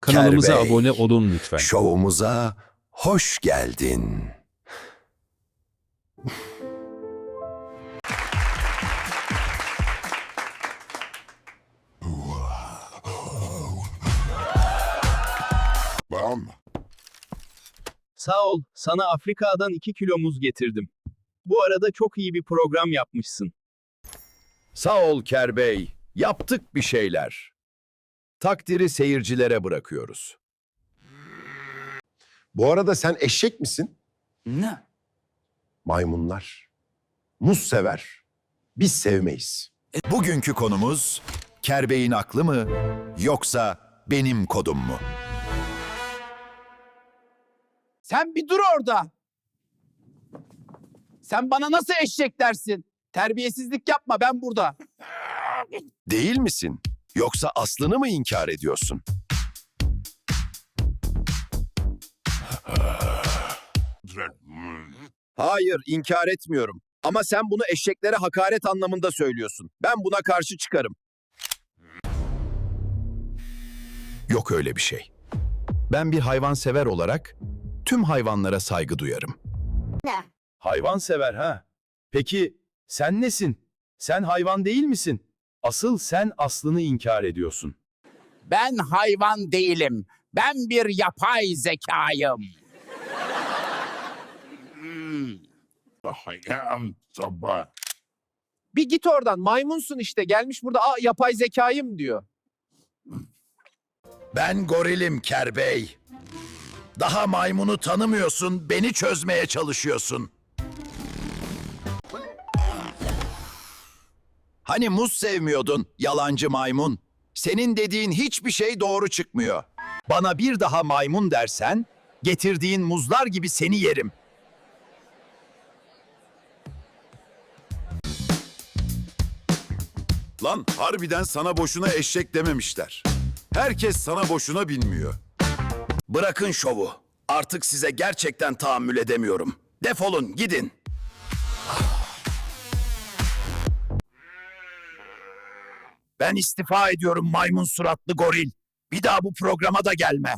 Kanalımıza Kerbey, abone olun lütfen. Şovumuza hoş geldin. Sağ ol, sana Afrika'dan 2 kilo muz getirdim. Bu arada çok iyi bir program yapmışsın. Sağ ol Kerbey. Yaptık bir şeyler. Takdiri seyircilere bırakıyoruz. Bu arada sen eşek misin? Ne? Maymunlar. Muz sever. Biz sevmeyiz. Bugünkü konumuz Kerbey'in aklı mı yoksa benim kodum mu? Sen bir dur orada. Sen bana nasıl eşek dersin? Terbiyesizlik yapma ben burada. Değil misin? Yoksa aslını mı inkar ediyorsun? Hayır, inkar etmiyorum. Ama sen bunu eşeklere hakaret anlamında söylüyorsun. Ben buna karşı çıkarım. Yok öyle bir şey. Ben bir hayvansever olarak tüm hayvanlara saygı duyarım. Hayvansever ha? Peki sen nesin? Sen hayvan değil misin? Asıl sen aslını inkar ediyorsun. Ben hayvan değilim. Ben bir yapay zekayım. Bir git oradan maymunsun işte gelmiş burada Aa, yapay zekayım diyor. Ben gorilim Kerbey. Daha maymunu tanımıyorsun, beni çözmeye çalışıyorsun. Hani muz sevmiyordun, yalancı maymun? Senin dediğin hiçbir şey doğru çıkmıyor. Bana bir daha maymun dersen, getirdiğin muzlar gibi seni yerim. Lan harbiden sana boşuna eşek dememişler. Herkes sana boşuna binmiyor. Bırakın şovu. Artık size gerçekten tahammül edemiyorum. Defolun, gidin. Ben istifa ediyorum maymun suratlı goril. Bir daha bu programa da gelme.